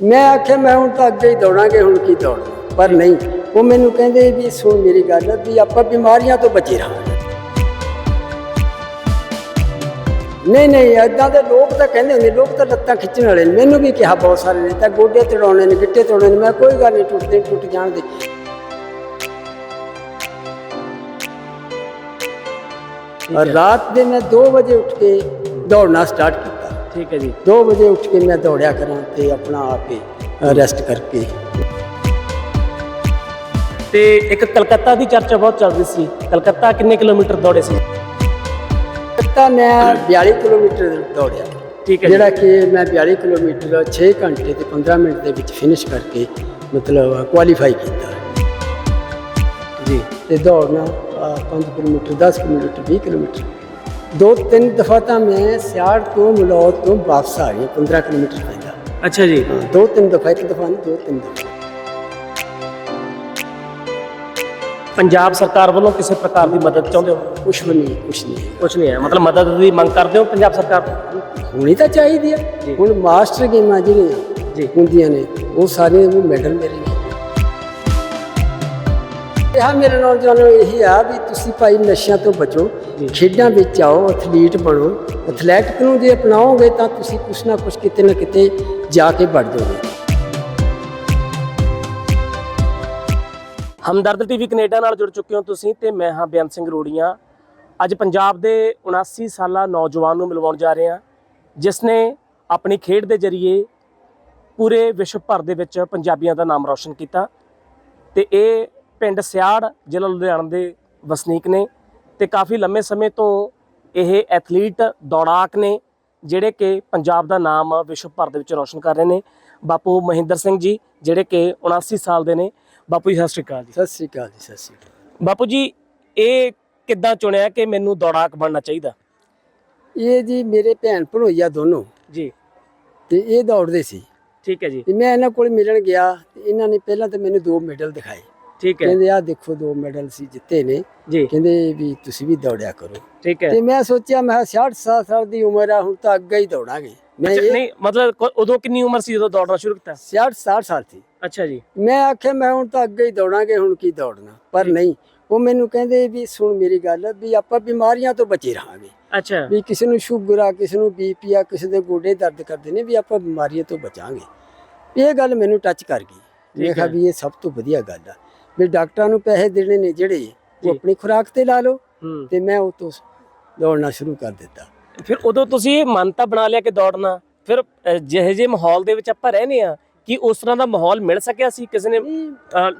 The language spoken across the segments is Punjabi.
ਮੈਂ ਆਖਿਆ, ਮੈਂ ਹੁਣ ਤਾਂ ਅੱਗੇ ਹੀ ਦੌੜਾਂਗੇ, ਹੁਣ ਕੀ ਦੌੜ? ਪਰ ਨਹੀਂ, ਉਹ ਮੈਨੂੰ ਕਹਿੰਦੇ ਵੀ ਸੁਣ ਮੇਰੀ ਗੱਲ ਵੀ ਆਪਾਂ ਬਿਮਾਰੀਆਂ ਤੋਂ ਬਚੇ ਰਹਾਂਗੇ। ਨਹੀਂ ਨਹੀਂ, ਏਦਾਂ ਦੇ ਲੋਕ ਤਾਂ ਕਹਿੰਦੇ ਹੁੰਦੇ, ਲੋਕ ਤਾਂ ਲੱਤਾਂ ਖਿੱਚਣ ਵਾਲੇ ਨੇ। ਮੈਨੂੰ ਵੀ ਕਿਹਾ ਬਹੁਤ ਸਾਰੇ ਨੇ, ਤਾਂ ਗੋਡੇ ਤੜਾਉਣੇ ਨੇ, ਗਿੱਟੇ ਤੜਾਉਣੇ ਨੇ, ਮੈਂ ਕੋਈ ਗੱਲ ਨਹੀਂ ਟੁੱਟਦੇ ਟੁੱਟ ਜਾਣ ਦੇ। ਰਾਤ ਦੇ ਮੈਂ 2 ਵਜੇ ਉੱਠ ਕੇ ਦੌੜਨਾ ਸਟਾਰਟ ਕੀਤਾ। ਠੀਕ ਹੈ ਜੀ। 2 ਵਜੇ ਉੱਠ ਕੇ ਮੈਂ ਦੌੜਿਆ ਕਰਾਂ ਤੇ ਆਪਣਾ ਆਪ ਰੈਸਟ ਕਰਕੇ। ਤੇ ਇੱਕ ਕਲਕੱਤਾ ਦੀ ਚਰਚਾ ਬਹੁਤ ਚੱਲ ਰਹੀ ਸੀ। ਕਲਕੱਤਾ ਕਿੰਨੇ ਕਿਲੋਮੀਟਰ ਦੌੜੇ ਸੀ? ਤਾਂ ਮੈਂ 42 ਕਿਲੋਮੀਟਰ ਦੌੜਿਆ। ਠੀਕ ਹੈ। ਜਿਹੜਾ ਕਿ ਮੈਂ 42 ਕਿਲੋਮੀਟਰ 6 ਘੰਟੇ ਤੇ 15 ਮਿੰਟ ਦੇ ਵਿੱਚ ਫਿਨਿਸ਼ ਕਰਕੇ ਮਤਲਬ ਕੁਆਲੀਫਾਈ ਕੀਤਾ। ਜੀ ਤੇ ਦੌੜਨਾ 5 ਕਿਲੋਮੀਟਰ 10 ਕਿਲੋਮੀਟਰ 20 ਕਿਲੋਮੀਟਰ। ਦੋ ਤਿੰਨ ਦਫਾ ਤਾਂ ਮੈਂ ਸਿਆੜ ਤੋਂ ਮਲੌਦ ਤੋਂ ਵਾਪਸ ਆ ਗਿਆ 15 ਕਿਲੋਮੀਟਰ ਪੈਂਦਾ। ਅੱਛਾ ਜੀ। ਦੋ ਤਿੰਨ ਦਫਾ ਇੱਕ ਦਫਾ ਨਹੀਂ ਦੋ ਤਿੰਨ ਦਫਾ। ਪੰਜਾਬ ਸਰਕਾਰ ਵੱਲੋਂ ਕਿਸੇ ਪ੍ਰਕਾਰ ਦੀ ਮਦਦ ਚਾਹੁੰਦੇ ਹੋ? ਕੁਛ ਵੀ ਨਹੀਂ ਕੁਛ ਨਹੀਂ। ਕੁਝ ਨਹੀਂ ਹੈ। ਮਤਲਬ ਮਦਦ ਦੀ ਮੰਗ ਕਰਦੇ ਹੋ ਪੰਜਾਬ ਸਰਕਾਰ ਤੋਂ? ਹੋਣੀ ਤਾਂ ਚਾਹੀਦੀ ਹੈ। ਹੁਣ ਮਾਸਟਰ ਗੇਮਾਂ ਜਿਹੜੀਆਂ ਜੀ। ਹੁੰਦੀਆਂ ਨੇ ਉਹ ਸਾਰੀਆਂ ਉਹ ਮੈਡਲ ਮੇਰੇ ਨੇ ਇਹ ਮੇਰੇ ਨੌਜਵਾਨਾਂ ਨੂੰ ਇਹੀ ਆ ਵੀ ਤੁਸੀਂ ਭਾਈ ਨਸ਼ਿਆਂ ਤੋਂ ਬਚੋ। ਖੇਡਾਂ ਵਿੱਚ ਆਓ ਐਥਲੀਟ ਬਣੋ। ਐਥਲੈਟਿਕ ਨੂੰ ਜੇ ਅਪਣਾਓਗੇ ਤਾਂ ਤੁਸੀਂ ਕੁਛ ਨਾ ਕੁਛ ਕਿਤੇ ਨਾ ਕਿਤੇ ਜਾ ਕੇ ਵੱਡ ਜਾਓਗੇ। ਹਮਦਰਦ ਟੀਵੀ ਕੈਨੇਡਾ ਨਾਲ ਜੁੜ ਚੁੱਕੇ ਹੋ ਤੁਸੀਂ ਤੇ ਮੈਂ ਹਾਂ ਬੇਅੰਤ ਸਿੰਘ ਰੋੜੀਆਂ। ਅੱਜ ਪੰਜਾਬ ਦੇ 79 ਸਾਲਾ ਨੌਜਵਾਨ ਨੂੰ ਮਿਲਵਾਉਣ ਜਾ ਰਹੇ ਹਾਂ, ਜਿਸ ਨੇ ਆਪਣੀ ਖੇਡ ਦੇ ਜ਼ਰੀਏ ਪੂਰੇ ਵਿਸ਼ਵ ਭਰ ਦੇ ਵਿੱਚ ਪੰਜਾਬੀਆਂ ਦਾ ਨਾਮ ਰੌਸ਼ਨ ਕੀਤਾ ਤੇ ਇਹ ਪਿੰਡ ਸਿਆੜ, ਜ਼ਿਲ੍ਹਾ ਲੁਧਿਆਣਾ ਦੇ ਵਸਨੀਕ ਨੇ। ਤੇ ਕਾਫੀ ਲੰਮੇ ਸਮੇਂ ਤੋਂ ਇਹ ਐਥਲੀਟ ਦੌੜਾਕ ਨੇ ਜਿਹੜੇ ਕਿ ਪੰਜਾਬ ਦਾ ਨਾਮ ਵਿਸ਼ਵ ਭਰ ਦੇ ਵਿੱਚ ਰੌਸ਼ਨ ਕਰ ਰਹੇ ਨੇ। ਬਾਪੂ ਮਹਿੰਦਰ ਸਿੰਘ ਜੀ ਜਿਹੜੇ ਕਿ 79 ਸਾਲ ਦੇ ਨੇ। ਬਾਪੂ ਜੀ ਸਤਿ ਸ਼੍ਰੀ ਅਕਾਲ ਜੀ। ਸਤਿ ਸ੍ਰੀ ਅਕਾਲ ਜੀ ਸਤਿ ਸ੍ਰੀ ਅਕਾਲ। ਬਾਪੂ ਜੀ ਇਹ ਕਿੱਦਾਂ ਚੁਣਿਆ ਕਿ ਮੈਨੂੰ ਦੌੜਾਕ ਬਣਨਾ ਚਾਹੀਦਾ? ਇਹ ਜੀ ਮੇਰੇ ਭੈਣ ਭਣੋਈਆ ਦੋਨੋਂ। ਜੀ। ਤੇ ਇਹ ਦੌੜਦੇ ਸੀ। ਠੀਕ ਹੈ ਜੀ। ਤੇ ਮੈਂ ਇਹਨਾਂ ਕੋਲ ਮਿਲਣ ਗਿਆ। ਤੇ ਇਹਨਾਂ ਨੇ ਪਹਿਲਾਂ ਤਾਂ ਮੈਨੂੰ ਦੋ ਮੈਡਲ ਦਿਖਾਏ। ਠੀਕ ਹੈ। ਕਹਿੰਦੇ ਆ ਦੇਖੋ ਦੋ ਮੈਡਲ ਸੀ ਜਿੱਤੇ ਨੇ। ਜੀ। ਕਹਿੰਦੇ ਵੀ ਤੁਸੀਂ ਵੀ ਦੌੜਿਆ ਕਰੋ। ਠੀਕ ਹੈ। ਤੇ ਮੈਂ ਸੋਚਿਆ ਮੈਂ 66 ਸਾਲ ਸਾਲ ਦੀ ਉਮਰ ਆ ਹੁਣ ਤਾਂ ਅੱਗੇ ਹੀ ਦੌੜਾਂਗੇ। ਮੈਂ ਨਹੀਂ ਮਤਲਬ ਉਦੋਂ ਕਿੰਨੀ ਉਮਰ ਸੀ ਜਦੋਂ ਦੌੜਨਾ ਸ਼ੁਰੂ ਕੀਤਾ? 66 60 ਸਾਲ ਸੀ। ਅੱਛਾ ਜੀ। ਮੈਂ ਆਖਿਆ ਮੈਂ ਹੁਣ ਤਾਂ ਅੱਗੇ ਹੀ ਦੌੜਾਂਗੇ ਹੁਣ ਕੀ ਦੌੜਨਾ? ਪਰ ਨਹੀਂ ਉਹ ਮੈਨੂੰ ਕਹਿੰਦੇ ਵੀ ਸੁਣ ਮੇਰੀ ਗੱਲ ਵੀ ਆਪਾਂ ਬਿਮਾਰੀਆਂ ਤੋਂ ਬਚੇ ਰਹਾਂਗੇ। ਅੱਛਾ। ਵੀ ਕਿਸੇ ਨੂੰ ਸ਼ੂਗਰ ਆ ਕਿਸੇ ਨੂੰ ਬੀਪੀ ਆ ਕਿਸੇ ਦੇ ਗੋਡੇ ਦਰਦ ਕਰਦੇ ਨੇ ਵੀ ਆਪਾਂ ਬਿਮਾਰੀਆਂ ਤੋਂ ਬਚਾਂਗੇ। ਇਹ ਗੱਲ ਮੈਨੂੰ ਟੱਚ ਕਰ ਗਈ। ਮੈਂ ਕਿਹਾ। ਵੀ ਇਹ ਸਭ ਤੋਂ ਵਧੀਆ ਗੱਲ ਆ। ਵੀ ਡਾਕਟਰਾਂ ਨੂੰ ਪੈਸੇ ਦੇਣੇ ਨੇ ਜਿਹੜੇ ਜੀ। ਉਹ ਆਪਣੀ ਖੁਰਾਕ ਤੇ ਲਾ ਲਓ ਤੇ ਮੈਂ ਉਹ ਤੋਂ ਦੌੜਨਾ ਸ਼ੁਰੂ ਕਰ ਦਿੱਤਾ। ਫਿਰ ਉਦੋਂ ਤੁਸੀਂ ਇਹ ਮਨ ਤਾਂ ਬਣਾ ਲਿਆ ਕਿ ਦੌੜਨਾ। ਫਿਰ ਜਿਹੇ ਜਿਹੇ ਮਾਹੌਲ ਦੇ ਵਿੱਚ ਆਪਾਂ ਰਹਿੰਦੇ ਆ ਕਿ ਉਸ ਤਰ੍ਹਾਂ ਦਾ ਮਾਹੌਲ ਮਿਲ ਸਕਿਆ ਸੀ ਕਿਸੇ ਨੇ?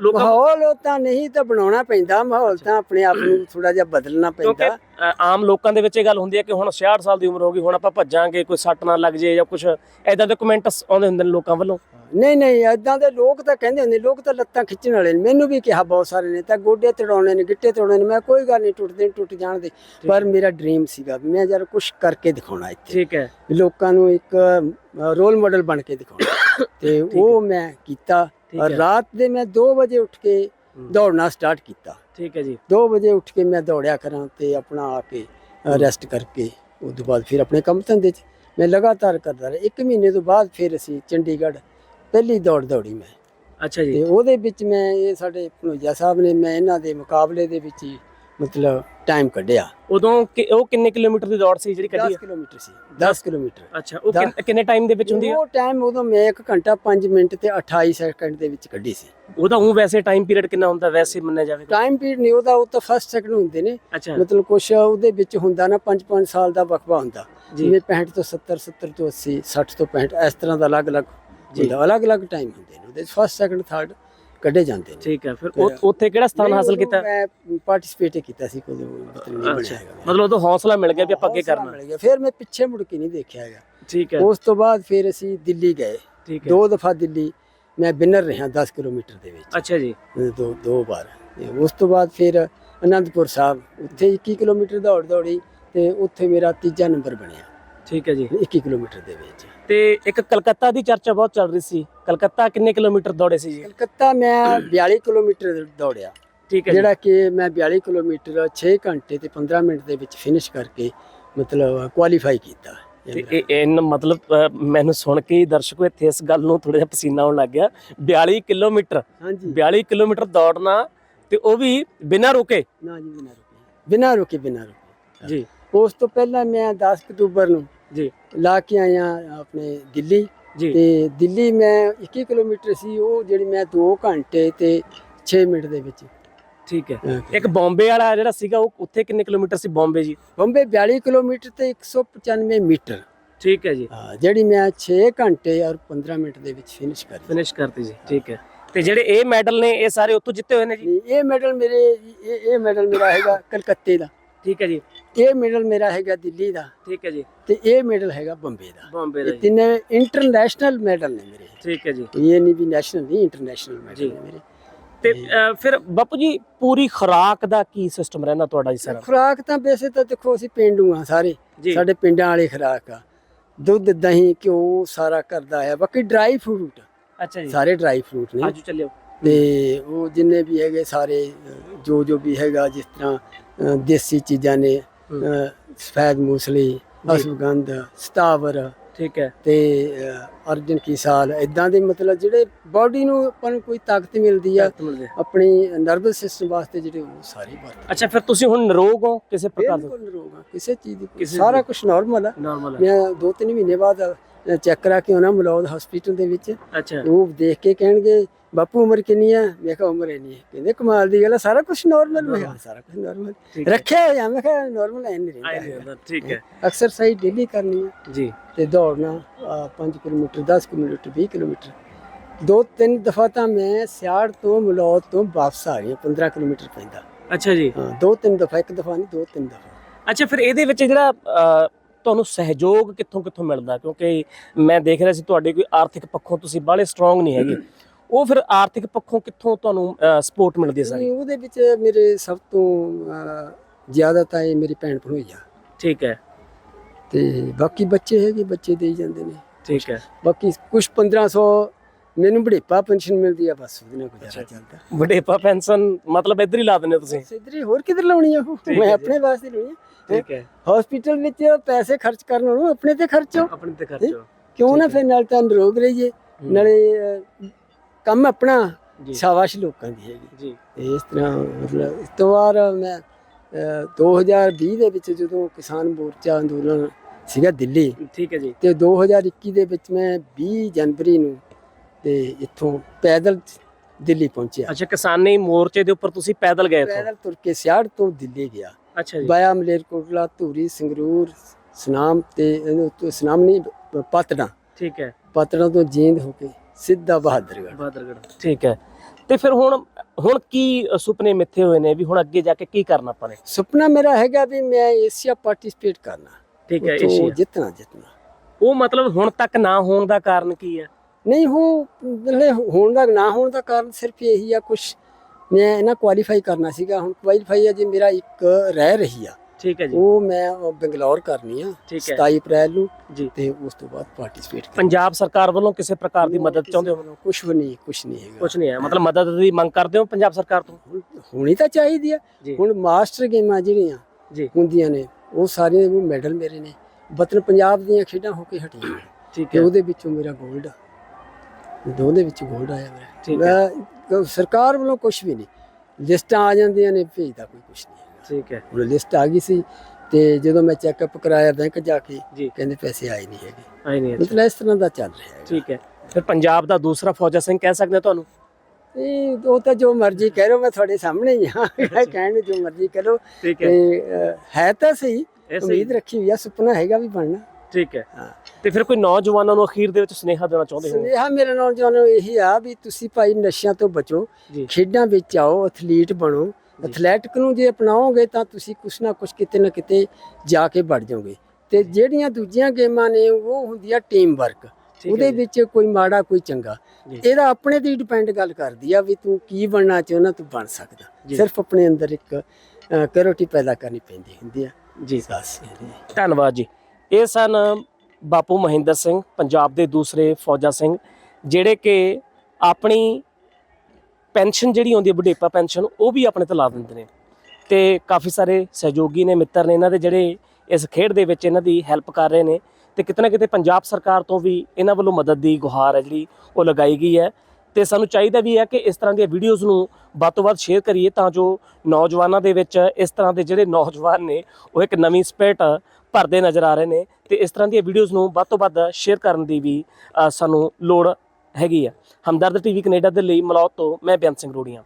ਲੋਕਾਂ ਮਾਹੌਲ ਤਾਂ ਨਹੀਂ ਤਾਂ ਬਣਾਉਣਾ ਪੈਂਦਾ ਮਾਹੌਲ ਤਾਂ ਆਪਣੇ ਆਪ ਨੂੰ ਥੋੜਾ ਜਿਹਾ ਬਦਲਣਾ ਪੈਂਦਾ। ਆਮ ਲੋਕਾਂ ਦੇ ਵਿੱਚ ਇਹ ਗੱਲ ਹੁੰਦੀ ਹੈ ਕਿ ਹੁਣ 66 ਸਾਲ ਦੀ ਉਮਰ ਹੋ ਗਈ ਹੁਣ ਆਪਾਂ ਭੱਜਾਂਗੇ ਕੋਈ ਸੱਟ ਨਾ ਲੱਗ ਜੇ ਜਾਂ ਕੁਝ ਐਦਾਂ ਦੇ ਕਮੈਂਟਸ ਆਉਂਦੇ ਹੁੰਦੇ ਨੇ ਲੋਕਾਂ ਵੱਲੋਂ। ਨਹੀਂ ਨਹੀਂ ਏਦਾਂ ਦੇ ਲੋਕ ਤਾਂ ਕਹਿੰਦੇ ਹੁੰਦੇ ਲੋਕ ਤਾਂ ਲੱਤਾਂ ਖਿੱਚਣ ਵਾਲੇ ਨੇ। ਮੈਨੂੰ ਵੀ ਕਿਹਾ ਬਹੁਤ ਸਾਰੇ ਨੇ ਤਾਂ ਗੋਡੇ ਤੜਾਉਣੇ ਨੇ ਗਿੱਟੇ ਤੜਾਉਣੇ ਨੇ ਮੈਂ ਕੋਈ ਗੱਲ ਨਹੀਂ ਟੁੱਟਦੇ ਟੁੱਟ ਜਾਣ ਦੇ। ਪਰ ਮੇਰਾ ਡ੍ਰੀਮ ਸੀਗਾ ਵੀ ਮੈਂ ਯਾਰ ਕੁਝ ਕਰਕੇ ਦਿਖਾਉਣਾ ਇੱਥੇ। ਠੀਕ ਹੈ। ਲੋਕਾਂ ਨੂੰ ਇੱਕ ਰੋਲ ਮਾਡਲ ਬਣ ਕੇ ਦਿਖਾਉਣਾ। ਤੇ ਉਹ ਮੈਂ ਕੀਤਾ। ਰਾਤ ਦੇ ਮੈਂ 2 ਵਜੇ ਉੱਠ ਕੇ। ਦੌੜਨਾ ਸਟਾਰਟ ਕੀਤਾ। ਠੀਕ ਹੈ ਜੀ। 2 ਵਜੇ ਉੱਠ ਕੇ ਮੈਂ ਦੌੜਿਆ ਕਰਾਂ ਤੇ ਆਪਣਾ ਆ ਕੇ ਰੈਸਟ ਕਰਕੇ ਉਸ ਤੋਂ ਬਾਅਦ ਫਿਰ ਆਪਣੇ ਕੰਮ ਧੰਦੇ 'ਚ ਮੈਂ ਲਗਾਤਾਰ ਕਰਦਾ ਰਿਹਾ। ਇੱਕ ਮਹੀਨੇ ਤੋਂ ਬਾਅਦ ਫਿਰ ਅਸੀਂ ਚੰਡੀਗੜ੍ਹ ਪਹਿਲੀ ਦੌੜ ਦੌੜੀ ਮੈਂ। ਅੱਛਾ ਜੀ। ਤੇ ਉਹਦੇ ਵਿੱਚ ਮੈਂ ਇਹ ਸਾਡੇ ਭਣੋਈਆ ਸਾਹਿਬ ਨੇ ਮੈਂ ਇਹਨਾਂ ਦੇ ਮੁਕਾਬਲੇ ਦੇ ਵਿੱਚ ਹੀ ਮਤਲਬ ਟਾਈਮ ਕੱਢਿਆ। ਉਦੋਂ ਕਿ- ਉਹ ਕਿੰਨੇ ਕਿਲੋਮੀਟਰ ਦੀ ਦੌੜ ਸੀ ਜਿਹੜੀ ਕੱਢੀ? 10 ਕਿਲੋਮੀਟਰ ਸੀ 10 ਕਿਲੋਮੀਟਰ। ਅੱਛਾ ਉਹ ਕਿੰਨ- ਕਿੰਨੇ ਟਾਈਮ ਦੇ ਵਿੱਚ ਹੁੰਦੀ ਹੈ ਉਹ ਟਾਈਮ ਉਦੋਂ ਮੈਂ 1 ਘੰਟਾ 5 ਮਿੰਟ ਤੇ 28 ਸੈਕਿੰਡ ਦੇ ਵਿੱਚ ਕੱਢੀ ਸੀ। ਉਹਦਾ ਉਹ ਵੈਸੇ ਟਾਈਮ ਪੀਰੀਅਡ ਕਿੰਨਾ ਹੁੰਦਾ ਵੈਸੇ ਮੰਨਿਆ ਜਾਵੇ ਤਾਂ? ਟਾਈਮ ਪੀਰੀਅਡ ਨਹੀਂ ਉਹਦਾ ਉਹ ਤਾਂ ਫਸਟ ਸੈਕਿੰਡ ਹੁੰਦੇ ਨੇ। ਅੱਛਾ। ਮਤਲਬ ਕੁਛ ਉਹਦੇ ਵਿੱਚ ਹੁੰਦਾ ਨਾ 5-5 ਸਾਲ ਦਾ ਵਕਫਾ ਹੁੰਦਾ। ਜੀ। ਜਿਵੇਂ 65 ਤੋਂ 70 70 ਤੋਂ 80 60 ਤੋਂ 65 ਇਸ ਤਰ੍ਹਾਂ ਦਾ ਅਲੱਗ-ਅਲੱਗ ਜੀ। ਹੁੰਦਾ ਅਲੱਗ-ਅਲੱਗ ਟਾਈਮ ਹੁੰਦੇ ਨੇ। ਉਹਦੇ ਫਸਟ ਸੈਕਿੰਡ ਥਰਡ ਕੱਢੇ ਜਾਂਦੇ ਨੇ। ਠੀਕ ਹੈ ਫਿਰ ਉਹ- ਉੱਥੇ ਕਿਹੜਾ ਸਥਾਨ ਹਾਸਲ ਕੀਤਾ? ਮੈਂ ਪਾਰਟਿਸਿਪੇਟ ਕੀਤਾ ਸੀ ਕੋਈ ਨਹੀਂ ਅੱਛਾ ਬਣਿਆ ਹੈਗਾ ਮਤਲਬ ਉਦੋਂ ਹੌਸਲਾ ਮਿਲ ਗਿਆ ਵੀ ਆਪਾਂ ਅੱਗੇ ਕਰਨਾ। ਮਿਲ ਗਿਆ। ਫਿਰ ਮੈਂ ਪਿੱਛੇ ਮੁੜ ਕੇ ਨਹੀਂ ਦੇਖਿਆ ਹੈਗਾ। ਠੀਕ ਹੈ। ਉਸ ਤੋਂ ਬਾਅਦ ਫਿਰ ਅਸੀਂ ਦਿੱਲੀ ਗਏ। ਠੀਕ ਹੈ। ਦੋ ਦਫਾ ਦਿੱਲੀ। ਮੈਂ ਬਿਨਰ ਰਿਹਾ 10 ਕਿਲੋਮੀਟਰ ਦੇ ਵਿੱਚ। ਅੱਛਾ ਜੀ। ਦੋ ਦੋ ਵਾਰ। ਤੇ ਉਸ ਤੋਂ ਬਾਅਦ ਫਿਰ ਅਨੰਦਪੁਰ ਸਾਹਿਬ। ਉੱਥੇ 21 ਕਿਲੋਮੀਟਰ ਦੌੜ ਦੌੜੀ ਤੇ ਉੱਥੇ ਮੇਰਾ ਤੀਜਾ ਨੰਬਰ ਬਣਿਆ। ਠੀਕ ਹੈ ਜੀ। 21 ਕਿਲੋਮੀਟਰ ਦੇ ਵਿੱਚ। ਤੇ ਇੱਕ ਕਲਕੱਤਾ ਦੀ ਚਰਚਾ ਬਹੁਤ ਚੱਲ ਰਹੀ ਸੀ। ਕਲਕੱਤਾ ਕਿੰਨੇ ਕਿਲੋਮੀਟਰ ਦੌੜੇ ਸੀ ਜੀ? ਕਲਕੱਤਾ ਮੈਂ 42 ਕਿਲੋਮੀਟਰ ਦੌੜਿਆ। ਠੀਕ ਹੈ ਜਿਹੜਾ ਕਿ ਮੈਂ 42 ਕਿਲੋਮੀਟਰ 6 ਘੰਟੇ ਤੇ 15 ਮਿੰਟ ਦੇ ਵਿੱਚ ਫਿਨਿਸ਼ ਕਰਕੇ ਮਤਲਬ ਕੁਆਲੀਫਾਈ ਕੀਤਾ। ਤੇ ਇਹ ਮਤਲਬ ਮੈਨੂੰ ਸੁਣ ਕੇ ਦਰਸ਼ਕੋ ਇੱਥੇ ਇਸ ਗੱਲ ਨੂੰ ਥੋੜਾ ਜਿਹਾ ਪਸੀਨਾ ਆਉਣ ਲੱਗ ਗਿਆ। 42 ਕਿਲੋਮੀਟਰ। ਹਾਂਜੀ। 42 ਕਿਲੋਮੀਟਰ ਦੌੜਨਾ ਤੇ ਉਹ ਵੀ ਬਿਨਾਂ ਰੁਕੇ? ਨਾ ਜੀ ਬਿਨਾਂ ਰੁਕੇ। ਬਿਨਾਂ ਰੁਕੇ ਬਿਨਾਂ ਰੁਕੇ। ਜੀ। ਉਸ ਤੋਂ ਪਹਿਲਾਂ ਮੈਂ 10 ਅਕਤੂਬਰ ਨੂੰ ਜੀ। ਲਾ ਕੇ ਆਇਆ ਆਪਣੇ ਦਿੱਲੀ। ਜੀ। ਤੇ ਦਿੱਲੀ ਮੈਂ 21 ਕਿਲੋਮੀਟਰ ਸੀ ਉਹ ਜਿਹੜੀ ਮੈਂ 2 ਘੰਟੇ ਤੇ 6 ਮਿੰਟ ਦੇ ਵਿੱਚ। ਠੀਕ ਹੈ। ਇੱਕ ਬੰਬੇ ਵਾਲਾ ਜਿਹੜਾ ਸੀਗਾ ਉਹ ਉੱਥੇ ਕਿੰਨੇ ਕਿਲੋਮੀਟਰ ਸੀ ਬੰਬੇ ਜੀ? ਬੰਬੇ 42 ਕਿਲੋਮੀਟਰ ਤੇ 195 ਮੀਟਰ। ਠੀਕ ਹੈ ਜੀ। ਹਾਂ, ਜਿਹੜੀ ਮੈਂ 6 ਘੰਟੇ ਔਰ 15 ਮਿੰਟ ਦੇ ਵਿੱਚ ਫਿਨਿਸ਼ ਕਰੀ ਫਿਨਿਸ਼ ਕਰਤੀ ਜੀ ਠੀਕ ਹੈ। ਤੇ ਜਿਹੜੇ ਇਹ ਮੈਡਲ ਨੇ ਇਹ ਸਾਰੇ ਉੱਥੋਂ ਜਿੱਤੇ ਹੋਏ ਨੇ ਜੀ? ਇਹ ਮੈਡਲ ਮੇਰੇ ਇਹ ਇਹ ਮੈਡਲ ਮੇਰਾ ਹੈਗਾ ਕਲਕੱਤੇ ਦਾ। ਠੀਕ ਹੈ ਜੀ। ਇਹ ਮੈਡਲ ਮੇਰਾ ਹੈਗਾ ਦਿੱਲੀ ਦਾ। ਠੀਕ ਹੈ ਜੀ। ਤੇ ਇਹ ਮੈਡਲ ਹੈਗਾ ਬੰਬੇ ਦਾ। ਬੰਬੇ ਦਾ ਇਹ ਤਿੰਨੇ ਇੰਟਰਨੈਸ਼ਨਲ ਮੈਡਲ ਨੇ ਮੇਰੇ। ਠੀਕ ਹੈ ਜੀ। ਇਹ ਨਹੀਂ ਵੀ ਨੈਸ਼ਨਲ ਨਹੀਂ ਇੰਟਰਨੈਸ਼ਨਲ ਮੈਡਲ। ਨੇ ਮੇਰੇ। ਤੇ ਫਿਰ ਬਾਪੂ ਜੀ ਪੂਰੀ ਖੁਰਾਕ ਦਾ ਕੀ ਸਿਸਟਮ ਰਹਿੰਦਾ ਤੁਹਾਡਾ ਜੀ ਸਾਰਾ? ਖੁਰਾਕ ਤਾਂ ਵੈਸੇ ਤਾਂ ਦੇਖੋ ਅਸੀਂ ਪਿੰਡੂ ਆ ਸਾਰੇ। ਸਾਡੇ ਪਿੰਡਾਂ ਵਾਲੀ ਖੁਰਾਕ ਆ। ਦੁੱਧ ਦਹੀਂ ਘਿਓ ਸਾਰਾ ਕਰਦਾ ਹੈ। ਬਾਕੀ ਡਰਾਈ ਫਰੂਟ ਅੱਛਾ ਜੀ। ਸਾਰੇ ਡਰਾਈ ਫਰੂਟ ਨੇ। ਆਜੋ ਚੱਲਿਓ। ਤੇ ਉਹ ਜਿੰਨੇ ਵੀ ਹੈਗੇ ਸਾਰੇ ਜੋ ਜੋ ਵੀ ਹੈਗਾ ਜਿਸ ਤਰ੍ਹਾਂ ਦੇਸੀ ਚੀਜ਼ਾਂ ਨੇ ਸਫੈਦ ਮੂਸਲੀ ਅਸ਼ਵਗੰਧ ਸਤਾਵਰ। ਠੀਕ ਹੈ। ਤੇ ਅਰਜਨ ਕੀ ਸਾਲ ਇਦਾਂ ਦੇ ਮਤਲਬ ਜਿਹੜੇ ਬਾਡੀ ਨੂੰ ਆਪਾਂ ਨੂੰ ਕੋਈ ਤਾਕਤ ਮਿਲਦੀ ਆ। ਆਪਣੀ ਨਰਵਸ ਸਿਸਟਮ ਵਾਸਤੇ ਜਿਹੜੇ ਉਹ ਸਾਰੇ ਵਰਤਦੇ ਅੱਛਾ ਫਿਰ ਤੁਸੀਂ ਹੁਣ ਨਿਰੋਗ ਹੋ ਕਿਸੇ ਪ੍ਰਕਾਰ ਦਾ? ਬਿਲਕੁਲ ਨਿਰੋਗ ਆ ਕਿਸੇ ਚੀਜ਼ ਦੀ ਸਾਰਾ ਕੁਝ ਨਾਰਮਲ ਆ। ਮੈਂ ਦੋ ਤਿੰਨ ਮਹੀਨੇ ਬਾਅਦ ਚੈੱਕ ਕਰਾ ਕੇ ਆਉਣਾ ਮਲੌਦ ਹਸਪੀਟਲ ਦੇ ਵਿੱਚ। ਅੱਛਾ। ਉਹ ਦੇਖ ਕੇ ਕਹਿਣਗੇ ਬਾਪੂ ਉਮਰ ਕਿੰਨੀ ਆ? ਮੈਂ ਕਿਹਾ ਉਮਰ ਇੰਨੀ ਹੈ। ਕਹਿੰਦੇ ਕਮਾਲ ਦੀ ਗੱਲ ਆ ਸਾਰਾ ਕੁਝ ਨਾਰਮਲ ਮੈਂ ਕਿਹਾ ਹਾਂ, ਸਾਰਾ ਕੁਝ ਨਾਰਮਲ ਹੈ। ਰੱਖਿਆ ਹੋਇਆ ਮੈਂ ਕਿਹਾ ਨਾਰਮਲ ਐ ਨਹੀਂ ਰਹਿੰਦਾ ਠੀਕ ਹੈ। ਐਕਸਰਸਾਈਜ਼ ਡੇਲੀ ਕਰਨੀ ਹੈ ਜੀ। ਤੇ ਦੌੜਨਾ 5 ਕਿਲੋਮੀਟਰ 10 ਕਿਲੋਮੀਟਰ 20 ਕਿਲੋਮੀਟਰ। ਦੋ ਤਿੰਨ ਦਫਾ ਤਾਂ ਮੈਂ ਸਿਆੜ ਤੋਂ ਮਲੌਦ ਤੋਂ ਵਾਪਸ ਆ ਗਿਆ 15 ਕਿਲੋਮੀਟਰ ਪੈਂਦਾ। ਅੱਛਾ ਜੀ। ਹਾਂ ਦੋ ਤਿੰਨ ਦਫਾ ਇੱਕ ਦਫਾ ਨਹੀਂ ਦੋ ਤਿੰਨ ਦਫਾ। ਅੱਛਾ ਫਿਰ ਇਹਦੇ ਵਿੱਚ ਜਿਹੜਾ ਤੁਹਾਨੂੰ ਸਹਿਯੋਗ ਕਿੱਥੋਂ ਕਿੱਥੋਂ ਮਿਲਦਾ? ਕਿਉਂਕਿ ਮੈਂ ਦੇਖ ਰਿਹਾ ਸੀ ਤੁਹਾਡੇ ਕੋਈ ਆਰਥਿਕ ਪੱਖੋਂ ਤੁਸੀਂ ਬਾਹਲੇ ਸਟਰੋਂਗ ਨਹੀਂ ਹੈਗੇ। ਉਹ ਫਿਰ ਆਰਥਿਕ ਪੱਖੋਂ ਕਿੱਥੋਂ ਤੁਹਾਨੂੰ ਸਪੋਰਟ ਮਿਲਦੀ ਹੈ ਸਾਰੀ? ਉਹਦੇ ਵਿੱਚ ਮੇਰੇ ਸਭ ਤੋਂ ਜ਼ਿਆਦਾ ਤਾਂ ਇਹ ਮੇਰੀ ਭੈਣ ਭਣੋਈ ਆ ਠੀਕ ਹੈ। ਤੇ ਬਾਕੀ ਬੱਚੇ ਹੈਗੇ ਬੱਚੇ ਦੇਈ ਜਾਂਦੇ ਨੇ। ਠੀਕ ਹੈ। ਬਾਕੀ ਕੁਝ 1500 ਮੈਨੂੰ ਬੜੇਪਾ ਪੈਨਸ਼ਨ ਮਿਲਦੀ ਆ ਬਸ ਉਹਦੇ ਨਾਲ ਗੁਜ਼ਾਰਾ ਚੱਲਦਾ ਵਡੇਪਾ ਪੈਨਸ਼ਨ ਮਤਲਬ ਇੱਧਰ ਹੀ ਲਾ ਦਿੰਦੇ ਹੋ ਤੁਸੀਂ? ਸਿੱਧਰੀ ਹੋਰ ਕਿਧਰ ਲਾਉਣੀ ਆ ਉਹ? ਮੈਂ। ਆਪਣੇ ਵਾਸਤੇ ਲਾਉਣੀ ਆ। ਠੀਕ ਹੈ। ਹਸਪੀਟਲ ਵਿੱਚ ਪੈਸੇ ਖਰਚ ਕਰਨ ਨੂੰ ਆਪਣੇ ਤੇ ਖਰਚੋ। ਆਪਣੇ ਤੇ ਖਰਚੋ। ਕਿਉਂ ਨਾ। ਫਿਰ ਨਾਲ ਤਾਂ ਨਿਰੋਗ ਰਹੀਏ। ਨਾਲੇ ਅਹ, ਕੰਮ ਆਪਣਾ ਸ਼ਾਬਾਸ਼ ਲੋਕਾਂ ਦੀ ਹੈਗੀ। ਜੀ। ਇਸ ਤਰ੍ਹਾਂ ਮਤਲਬ ਇਸ ਤੋਂ ਬਾਅਦ ਮੈਂ ਅਹ, 2020 ਦੇ ਵਿੱਚ ਜਦੋਂ ਕਿਸਾਨ ਮੋਰਚਾ ਅੰਦੋਲਨ ਸੀਗਾ ਦਿੱਲੀ ਠੀਕ ਹੈ ਜੀ। ਤੇ 2021 ਦੇ ਵਿੱਚ ਮੈਂ 20 ਜਨਵਰੀ ਨੂੰ ਤੇ ਇੱਥੋਂ ਪੈਦਲ ਦਿੱਲੀ ਪਹੁੰਚਿਆ। ਅੱਛਾ ਕਿਸਾਨੀ ਮੋਰਚੇ ਦੇ ਉੱਪਰ ਤੁਸੀਂ ਪੈਦਲ ਗਏ ਪੈਦਲ ਤੁਰ ਕੇ ਸਿਆੜ ਤੋਂ ਦਿੱਲੀ ਗਿਆ। ਅੱਛਾ ਜੀ। ਬਾਇਆ ਮਲੇਰਕੋਟਲਾ ਧੂਰੀ ਸੰਗਰੂਰ ਸਨਾਮ ਤੇ ਸਨਾਮ ਨਹੀਂ ਪਤੜਾ ਠੀਕ ਹੈ। ਪਤੜਾ ਤੋਂ ਜੀਂਦ ਹੋ ਕੇ ਸਿੱਧਾ ਬਹਾਦਰਗੜ੍ਹ। ਬਹਾਦਰਗੜ੍ਹ ਠੀਕ ਹੈ। ਤੇ ਫਿਰ ਹੁਣ ਹੁਣ ਕੀ ਸੁਪਨੇ ਮਿੱਥੇ ਹੋਏ ਨੇ ਵੀ ਹੁਣ ਅੱਗੇ ਜਾ ਕੇ ਕੀ ਕਰਨਾ ਆਪਾਂ ਨੇ? ਸੁਪਨਾ ਮੇਰਾ ਹੈਗਾ ਵੀ ਮੈਂ ਏਸ਼ੀਆ ਪਾਰਟਿਸਿਪੇਟ ਕਰਨਾ। ਠੀਕ ਹੈ ਏਸ਼ੀਆ। ਜਿੱਤਣਾ ਜਿੱਤਣਾ। ਉਹ ਮਤਲਬ ਹੁਣ ਤੱਕ ਨਾ ਹੋਣ ਦਾ ਕਾਰਨ ਕੀ ਹੈ? ਨਹੀਂ ਹੋ ਮਤਲਬ ਹੋਣ ਦਾ ਨਾ ਹੋਣ ਦਾ ਕਾਰਨ ਸਿਰਫ ਇਹੀ ਆ ਕੁਛ ਮੈਂ ਇਹਨਾਂ ਕੁਆਲੀਫਾਈ ਕਰਨਾ ਸੀਗਾ। ਹੁਣ ਕੁਆਲੀਫਾਈ ਆ ਜੀ ਮੇਰਾ ਇੱਕ ਰਹਿ ਰਹੀ ਆ ਠੀਕ ਹੈ ਜੀ। ਉਹ ਮੈਂ ਉਹ ਬੰਗਲੌਰ ਕਰਨੀ ਆ ਠੀਕ ਹੈ। 27 ਅਪ੍ਰੈਲ ਨੂੰ ਜੀ। ਤੇ ਉਸ ਤੋਂ ਬਾਅਦ ਪਾਰਟਿਸਿਪੇਟ ਪੰਜਾਬ ਸਰਕਾਰ ਵੱਲੋਂ ਕਿਸੇ ਪ੍ਰਕਾਰ ਦੀ ਮਦਦ ਚਾਹੁੰਦੇ ਹੋ? ਕੁਝ ਵੀ ਨਹੀਂ ਕੁਝ ਨਹੀਂ ਹੈਗਾ। ਕੁਝ ਨਹੀਂ ਹੈ। ਮਤਲਬ ਮਦਦ ਦੀ ਮੰਗ ਕਰਦੇ ਹੋ ਪੰਜਾਬ ਸਰਕਾਰ ਤੋਂ? ਹੋਣੀ ਤਾਂ ਚਾਹੀਦੀ ਆ। ਹੁਣ ਮਾਸਟਰ ਗੇਮਾਂ ਜਿਹੜੀਆਂ ਜੀ। ਹੁੰਦੀਆਂ ਨੇ ਉਹ ਸਾਰੀਆਂ ਉਹ ਮੈਡਲ ਮੇਰੇ ਨੇ। ਵਤਨ ਪੰਜਾਬ ਦੀਆਂ ਖੇਡਾਂ ਹੋ ਕੇ ਹਟੀਆਂ ਨੇ। ਠੀਕ ਹੈ। ਉਹਦੇ ਵਿੱਚੋਂ ਮੇਰਾ 골ਡ ਦੋਦੇ ਵਿੱਚ 골ਡ ਆਇਆ ਮੇਰਾ ਠੀਕ ਹੈ। ਮੈਂ ਸਰਕਾਰ ਵੱਲੋਂ ਕੁਝ ਵੀ ਨਹੀਂ। ਲਿਸਟਾਂ ਆ ਜਾਂਦੀਆਂ ਨੇ ਭੇਜਦਾ ਕੋਈ ਕੁਝ ਨਹੀਂ ਠੀਕ ਹੈ। ਹੁਣ ਲਿਸਟ ਆ ਗਈ ਸੀ ਤੇ ਜਦੋਂ ਮੈਂ ਚੈੱਕਅਪ ਕਰਾਇਆ ਬੈਂਕ ਜਾ ਕੇ ਕਹਿੰਦੇ ਪੈਸੇ ਆਏ ਨਹੀਂ ਹੈਗੇ। ਆਈ ਨਹੀਂ ਮਤਲਬ ਇਸ ਤਰ੍ਹਾਂ ਦਾ ਚੱਲ ਰਿਹਾ ਹੈ ਠੀਕ ਹੈ। ਫਿਰ ਪੰਜਾਬ ਦਾ ਦੂਸਰਾ ਫੌਜਾ ਸਿੰਘ ਕਹਿ ਸਕਦੇ ਤੁਹਾਨੂੰ? ਇਹ ਉਹ ਤਾਂ ਜੋ ਮਰਜ਼ੀ ਕਹਿ ਲਓ ਮੈਂ ਤੁਹਾਡੇ ਸਾਹਮਣੇ ਹੀ ਹਾਂ। ਕਹਿਣ ਨੂੰ ਜੋ ਮਰਜ਼ੀ ਕਰੋ ਤੇ ਹੈ ਤਾਂ ਸਹੀ। ਉਮੀਦ ਰੱਖੀ ਹੋਈ ਆ ਸੁਪਨਾ ਹੈਗਾ ਵੀ ਬਣਨਾ। ਠੀਕ ਹੈ। ਹਾਂ। ਤੇ ਫਿਰ ਕੋਈ ਨੌਜਵਾਨਾਂ ਨੂੰ ਅਖੀਰ ਦੇ ਵਿੱਚ ਸੁਨੇਹਾ ਦੇਣਾ ਚਾਹੁੰਦੇ ਹੋ ਸੁਨੇਹਾ ਮੇਰੇ ਨੌਜਵਾਨਾਂ ਨੂੰ ਇਹੀ ਆ ਵੀ ਤੁਸੀਂ ਭਾਈ ਨਸ਼ਿਆਂ ਤੋਂ ਬਚੋ ਖੇਡਾਂ ਵਿੱਚ ਆਓ ਐਥਲੀਟ ਬਣੋ। ਐਥਲੈਟਿਕ ਨੂੰ ਜੇ ਅਪਣਾਓਗੇ ਤਾਂ ਤੁਸੀਂ ਕੁਛ ਨਾ ਕੁਛ ਕਿਤੇ ਨਾ ਕਿਤੇ ਜਾ ਕੇ ਵੜ ਜਾਓਗੇ। ਤੇ ਜਿਹੜੀਆਂ ਦੂਜੀਆਂ ਗੇਮਾਂ ਨੇ ਉਹ ਹੁੰਦੀ ਆ ਟੀਮ ਵਰਕ ਉਹਦੇ। ਵਿੱਚ ਕੋਈ ਮਾੜਾ ਕੋਈ ਚੰਗਾ। ਇਹਦਾ ਆਪਣੇ ਤੇ ਡਿਪੈਂਡ ਗੱਲ ਕਰਦੀ ਆ ਵੀ ਤੂੰ ਕੀ ਬਣਨਾ ਚਾਹੁੰਦਾ ਤੂੰ ਬਣ ਸਕਦਾ। ਸਿਰਫ ਆਪਣੇ ਅੰਦਰ ਇੱਕ ਕਰੋਟੀ ਪੈਦਾ ਕਰਨੀ ਪੈਂਦੀ ਹੁੰਦੀ ਆ। ਜੀ। ਨੇ। ਧੰਨਵਾਦ ਜੀ। ਇਹ ਸਨ ਬਾਪੂ ਮਹਿੰਦਰ ਸਿੰਘ, ਪੰਜਾਬ ਦੇ ਦੂਸਰੇ ਫੌਜਾ ਸਿੰਘ, ਜਿਹੜੇ ਕਿ ਆਪਣੀ ਪੈਨਸ਼ਨ ਜਿਹੜੀ ਆਉਂਦੀ ਹੈ ਬੁਢੇਪਾ ਪੈਨਸ਼ਨ, ਉਹ ਵੀ ਆਪਣੇ ਤੇ ਲਾ ਦਿੰਦੇ ਨੇ। ਤੇ ਕਾਫੀ ਸਾਰੇ ਸਹਿਯੋਗੀ ਨੇ, ਮਿੱਤਰ ਨੇ, ਇਹਨਾਂ ਦੇ ਜਿਹੜੇ ਇਸ ਖੇਡ ਦੇ ਵਿੱਚ ਇਹਨਾਂ ਦੀ ਹੈਲਪ ਕਰ ਰਹੇ ਨੇ। ਤੇ ਕਿਤੇ ਨਾ ਕਿਤੇ ਪੰਜਾਬ ਸਰਕਾਰ ਤੋਂ ਵੀ ਇਹਨਾਂ ਵੱਲੋਂ ਮਦਦ ਦੀ ਗੁਹਾਰ ਹੈ ਜਿਹੜੀ ਉਹ ਲਗਾਈ ਗਈ ਹੈ। ਤੇ ਸਾਨੂੰ ਚਾਹੀਦਾ ਵੀ ਹੈ ਕਿ ਇਸ ਤਰ੍ਹਾਂ ਦੀਆਂ ਵੀਡੀਓਜ਼ ਨੂੰ ਵੱਧ ਤੋਂ ਵੱਧ ਸ਼ੇਅਰ ਕਰੀਏ ਤਾਂ ਜੋ ਨੌਜਵਾਨਾਂ ਦੇ ਵਿੱਚ ਇਸ ਤਰ੍ਹਾਂ ਦੇ ਜਿਹੜੇ ਨੌਜਵਾਨ ਨੇ, ਉਹ ਇੱਕ ਨਵੀਂ ਸਪਿਰਟ ਭਰਦੇ ਨਜ਼ਰ ਆ ਰਹੇ ਨੇ ਤੇ ਇਸ ਤਰ੍ਹਾਂ ਦੀਆਂ ਵੀਡੀਓਜ਼ ਨੂੰ ਵੱਧ ਤੋਂ ਵੱਧ ਸ਼ੇਅਰ ਕਰਨ ਦੀ ਵੀ ਸਾਨੂੰ ਲੋੜ ਹੈਗੀ ਆ। ਹਮਦਰਦ ਟੀਵੀ ਕੈਨੇਡਾ ਦੇ ਲਈ ਮਲੌਤ ਤੋਂ ਮੈਂ ਬੇਅੰਤ ਸਿੰਘ ਰੋੜੀਆਂ।